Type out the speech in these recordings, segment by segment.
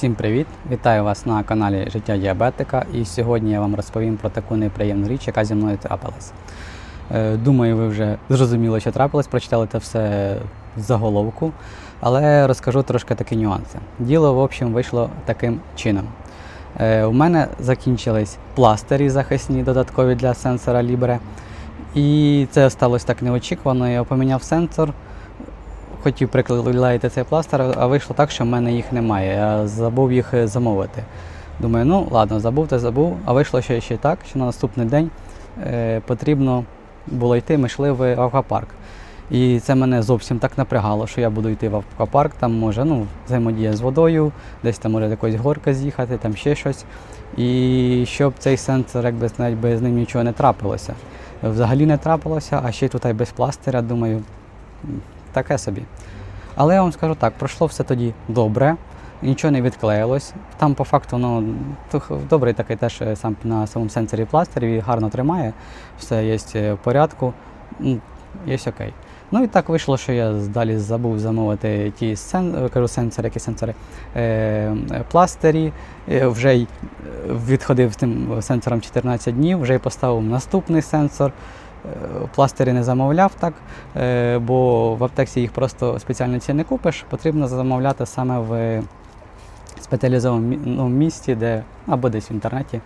Всім привіт! Вітаю вас на каналі Життя Діабетика. І сьогодні я вам розповім про таку неприємну річ, яка зі мною трапилась. Е, Думаю, ви вже зрозуміли, що трапилось, прочитали це все з заголовку, але розкажу трошки такі нюанси. Діло, в общем, вийшло таким чином. Е, У мене закінчились пластирі захисні, додаткові для сенсора Libre. І це сталося так неочікувано. Я поміняв сенсор, хотів приклеїти цей пластир, а вийшло так, що в мене їх немає. Я забув їх е, замовити. Думаю, ну ладно, забув, то забув. А вийшло ще, ще так, що на наступний день е, потрібно було йти, ми йшли в аквапарк. І це мене зовсім так напрягало, що я буду йти в аквапарк, там може ну, взаємодія з водою, десь там може якась горка з'їхати, там ще щось. І щоб цей сенсор, якби навіть без ним нічого не трапилося. Взагалі не трапилося, а ще тут без пластиря, думаю, таке собі. Але я вам скажу так, пройшло все тоді добре, нічого не відклеїлось. Там по факту ну, добрий такий теж е, сам на самому сенсорі пластир, гарно тримає, все є е, в порядку, є окей. Ну і так вийшло, що я далі забув замовити ті сен, е, кажу, сенсори, які сенсори, е, пластирі, вже відходив з тим сенсором 14 днів, вже й поставив наступний сенсор. Пластирі не замовляв так, е, бо в аптеці їх просто спеціально ці не купиш. Потрібно замовляти саме в спеціалізованому ну, місці, де або десь в інтернеті,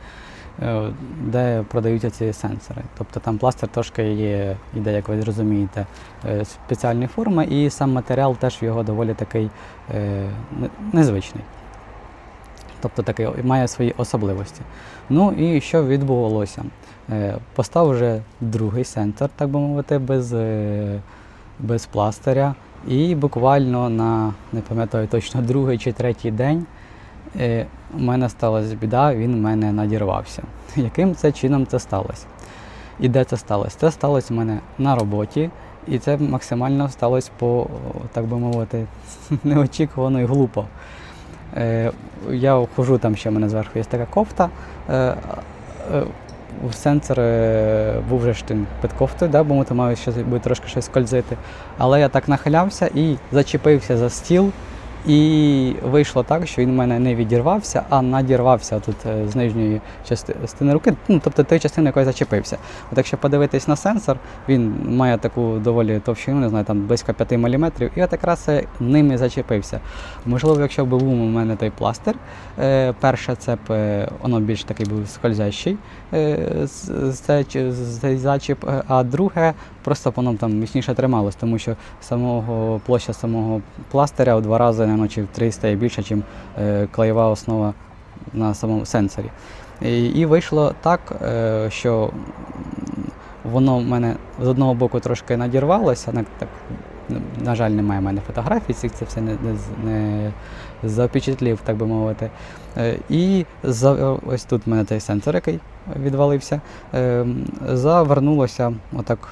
е, де продаються ці сенсори. Тобто там пластир трошки є, іде, як ви розумієте, е, спеціальні форми, і сам матеріал теж його доволі такий незвичний. Тобто такий має свої особливості. Ну і що відбувалося? Е, Постав вже другий сенсор, так би мовити, без, е, без пластиря. І буквально на, не пам'ятаю точно, другий чи третій день е, у мене сталася біда, він в мене надірвався. Яким це чином це сталося? І де це сталося? Це сталося в мене на роботі, і це максимально сталося по, так би мовити, неочікувано і глупо. Я хожу, там ще в мене зверху є така кофта. Е, сенсор був вже ж тим під кофтою, да, бо ми там мали ще буде трошки щось скользити. Але я так нахилявся і зачепився за стіл. І вийшло так, що він в мене не відірвався, а надірвався тут е, з нижньої частини руки, ну, тобто тої частини, якої зачепився. От якщо подивитись на сенсор, він має таку доволі товщину, не знаю, там близько 5 мм, і от якраз ним і зачепився. Можливо, якщо б був у мене той пластир, е, перше це б е, воно більш такий був скользящий, цей зачіп, а друге просто воно там міцніше трималось, тому що самого площа самого пластиря в два рази, чи в 300 і більше, ніж е, клеєва основа на самому сенсорі. І, вийшло так, е, що воно в мене з одного боку трошки надірвалося, на, так, на жаль, немає в мене фотографій, цих це все не, не, запечатлів, так би мовити. Е, І за, ось тут в мене цей сенсор, який відвалився, завернулося отак.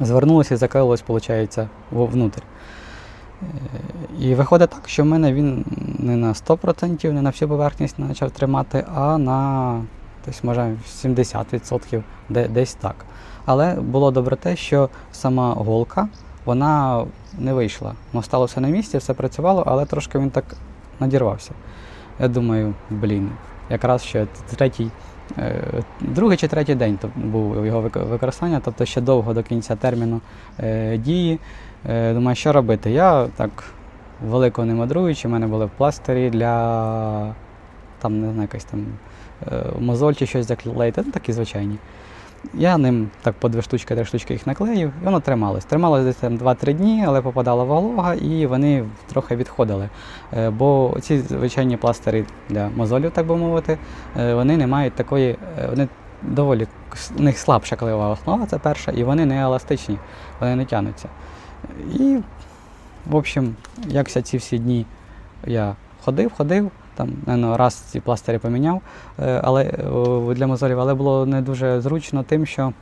Звернулося і закрилось, виходить, внутрь. Е, І виходить так, що в мене він не на 100%, не на всю поверхність почав тримати, а на десь, може, 70%, де, десь так. Але було добре те, що сама голка вона не вийшла. Ну, сталося на місці, все працювало, але трошки він так надірвався. Я думаю, блін, якраз ще третій, другий чи третій день був його використання, тобто ще довго до кінця терміну е, дії. Е, думаю, що робити? Я так велико не мадруючи, в мене були в пластирі для там, не знаю, якась там е, мозоль чи щось заклеїти, ну такі звичайні. Я ним так по дві штучки, три штучки їх наклеїв, і воно трималось. Трималось десь там 2-3 дні, але попадала волога і вони трохи відходили. Е, Бо ці звичайні пластири для мозолів, так би мовити, е, вони не мають такої, е, вони доволі у них слабша клеєва основа, це перша, і вони не еластичні, вони не тягнуться. І, в общем, якся ці всі дні я ходив, ходив, там, наверно, раз ці пластирі поміняв, е, але для мозолів, але було не дуже зручно тим, що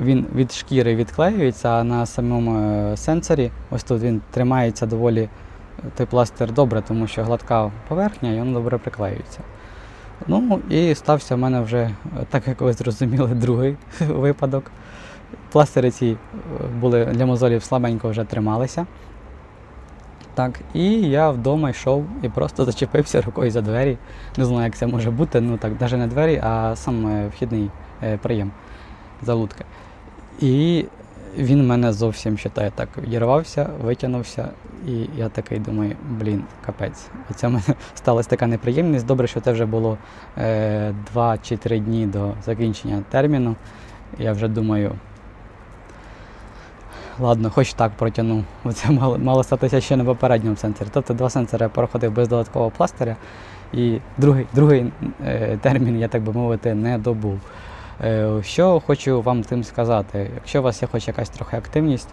він від шкіри відклеюється, а на самому е, сенсорі, ось тут він тримається доволі е, той пластир добре, тому що гладка поверхня і воно добре приклеюється. Ну і стався в мене вже, так як ви зрозуміли, другий випадок. Пластири ці були для мозолів слабенько вже трималися. Так, і я вдома йшов і просто зачепився рукою за двері. Не знаю, як це може бути. Ну так, навіть не двері, а сам вхідний е, прийом залутки. І він мене зовсім вважає, так відірвався, витягнувся, і я такий думаю, блін, капець. Оце мене сталася така неприємність. Добре, що це вже було е, 2 чи 3 дні до закінчення терміну. Я вже думаю, ладно, хоч так протягну. Це мало, мало статися ще на попередньому сенсорі. Тобто два сенсори я проходив без додаткового пластиря, і другий, другий е, термін, я так би мовити, не добув. Е, що хочу вам тим сказати? Якщо у вас є хоч якась трохи активність,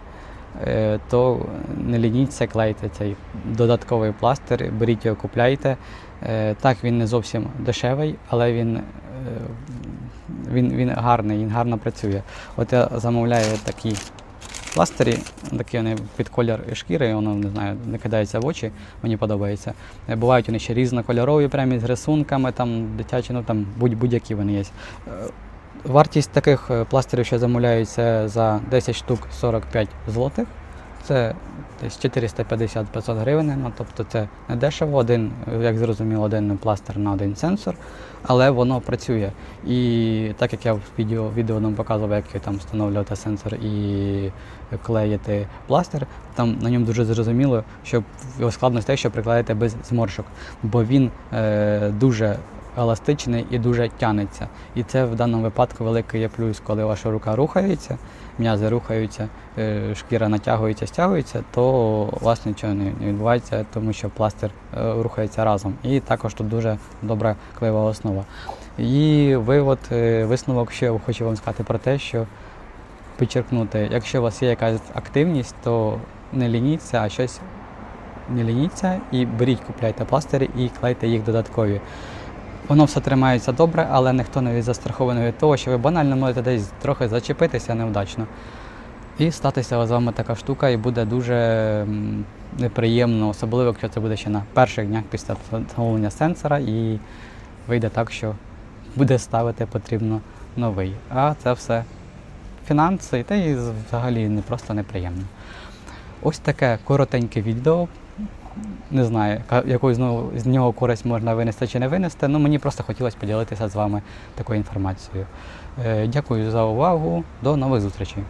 е, то не лініться, клейте цей додатковий пластир, беріть його, купляйте. Е, так, він не зовсім дешевий, але він, е, він, він гарний, він гарно працює. От я замовляю такі пластирі, такі вони під колір шкіри, воно не знаю, не кидається в очі, мені подобається. Е, Бувають вони ще різнокольорові, прямі з рисунками, там дитячі, ну там будь- будь-які вони є. Е, Вартість таких е, пластирів, що замовляються за 10 штук 45 злотих. Це десь 450-500 гривень, ну, тобто це не дешево, один, як зрозуміло, один пластир на один сенсор, але воно працює. І так як я в відео, відео нам показував, як там встановлювати сенсор і клеїти пластир, там на ньому дуже зрозуміло, що його складність те, що приклеїти без зморшок, бо він е, дуже еластичний і дуже тянеться. І це в даному випадку великий є плюс, коли ваша рука рухається, м'язи рухаються, е, шкіра натягується, стягується, то у вас нічого не відбувається, тому що пластир е, рухається разом. І також тут дуже добра клеєва основа. І вивод, е, висновок, я хочу вам сказати про те, що підчеркнути, якщо у вас є якась активність, то не лініться, а щось не лініться і беріть, купляйте пластирі і клейте їх додаткові. Воно все тримається добре, але ніхто не застрахований від того, що ви банально можете десь трохи зачепитися неудачно. І статися з вами така штука, і буде дуже неприємно, особливо, якщо це буде ще на перших днях після встановлення сенсора, і вийде так, що буде ставити потрібно новий. А це все фінанси, та й взагалі не просто неприємно. Ось таке коротеньке відео. Не знаю, якусь яку з нього користь можна винести чи не винести. Ну мені просто хотілося поділитися з вами такою інформацією. Е, Дякую за увагу. До нових зустрічей.